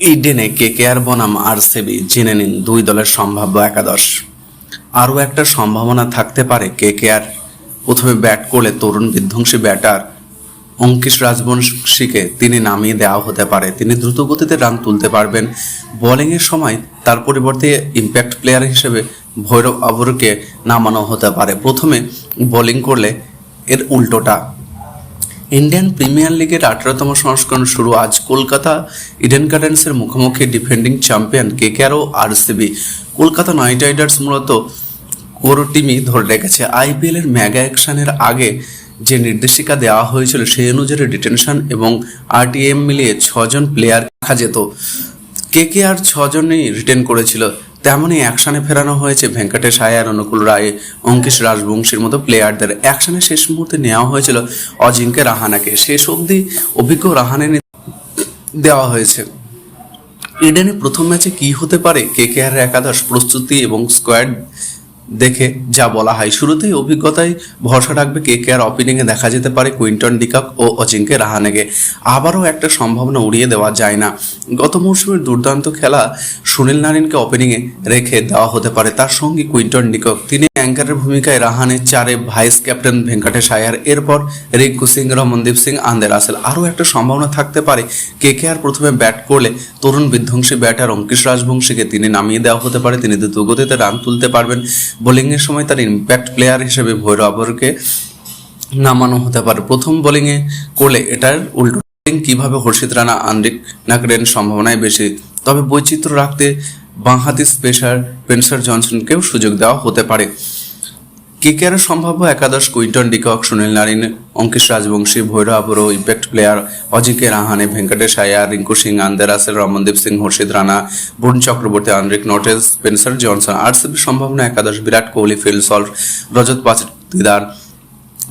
ইডেনে কেকেআর বনাম আরসিবি জেনে নিন দুই দলের সম্ভাব্য একাদশ। আরও একটা সম্ভাবনা থাকতে পারে কেকেআর প্রথমে ব্যাট করলে তরুণ বিধ্বংসী ব্যাটার অঙ্কিশ রাজবংশীকে তিনি নামিয়ে দেওয়া হতে পারে। তিনি দ্রুত গতিতে রান তুলতে পারবেন। বোলিংয়ের সময় তার পরিবর্তে ইম্প্যাক্ট প্লেয়ার হিসেবে ভৈরব আবরকে নামানো হতে পারে। প্রথমে বোলিং করলে এর উল্টোটা ইন্ডিয়ান প্রিমিয়ার লিগের আঠারোতম সংস্করণ শুরু আজ কলকাতা। ইডেন গার্ডেন্সের মুখোমুখি ডিফেন্ডিং চ্যাম্পিয়ন কে কেকেআর ও আরসিবি কলকাতা নাইট রাইডার্স মূলত কোর টিমই ধরে রেখেছে। আইপিএল এর মেগা অ্যাকশনের আগে যে নির্দেশিকা দেওয়া হয়েছিল সেই অনুযায়ী ডিটেনশন এবং আরটিএম মিলিয়ে ছজন প্লেয়ার রাখা যেত। কে কে আর ছজনই রিটেন করেছিল। তেমনই অ্যাকশনে ফেরানো হয়েছে ভেঙ্কটেশ আয়ার অনুকূল রায়, অঙ্কিশ রাজবংশীর মতো প্লেয়ারদের। অ্যাকশনে শেষ মুহূর্তে নেওয়া হয়েছিল অজিঙ্কে রাহানাকে। শেষ অবধি অভিজ্ঞ রাহানে দেওয়া হয়েছে। ইডেনে প্রথম ম্যাচে কি হতে পারে? কে কে আর একাদশ প্রস্তুতি এবং স্কোয়াড দেখে যা বলা হয়। শুরুতেই অভিজ্ঞতায় ভরসা রাখবে কে কে আর ওপেনিংয়ে দেখা যেতে পারে কুইন্টন ডিকক ও অজিঙ্কে রাহানেকে আবারও একটা সম্ভাবনা উড়িয়ে দেওয়া যায় না। গত মৌসুমের দুর্দান্ত খেলা সুনীল নারিনকে ওপেনিংয়ে রেখে দেওয়া হতে পারে। তার সঙ্গে কুইন্টন ডিকক। তিনি অ্যাঙ্কারের ভূমিকায় রাহানে চারে ভাইস ক্যাপ্টেন ভেঙ্কটেশ আয়ার এরপর রিঙ্কু সিং, রমনদীপ সিং, আন্দের আসেল। আরও একটা সম্ভাবনা থাকতে পারে কে কে আর প্রথমে ব্যাট করলে তরুণ বিধ্বংসী ব্যাটার অঙ্কিশ রাজবংশীকে তিনি নামিয়ে দেওয়া হতে পারে। তিনি দ্রুত গতিতে রান তুলতে পারবেন। বোলিংয়ের সময় তার ইম্প্যাক্ট প্লেয়ার হিসেবে ভৈরব আবরকে নামানো হতে পারে। প্রথম বোলিংয়ে করলে এটার উল্টো কীভাবে হর্ষিত রানা, আন্দ্রিক নাকরেন সম্ভাবনায় বেশি। তবে বৈচিত্র্য রাখতে বাঁহাতি স্পেশার পেন্সার জনসনকেও সুযোগ দেওয়া হতে পারে। কিকের সম্ভাব্য একাদশ Quinton de Kock, Sunil Narine, Angkrish Rajbanshi, Bhairav Abro, impact player Ajinkya Rahane, Venkatesh Iyer, Rinku Singh, Andre Russell Ramandeep Singh, Harshit Rana Varun Chakravarthy, Anrich Nortje Spencer Johnson, আর আরসিবির সম্ভাবনা একাদশ Virat Kohli, Phil Salt, Rajat Patidar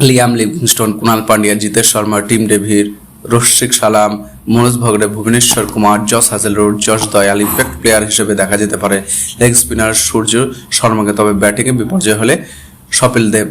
Liam Livingstone Krunal Pandya, Jitesh Sharma, Tim David Rasikh Salam, Manoj ভগড়ে Bhuvneshwar Kumar, Josh Hazlewood, Yash Dayal, impact player হিসেবে দেখা যেতে পারে। Leg spinner সূর্য শর্মাকে তবে ব্যাটিংয়ে বিপর্যয় হলে সপিল দেব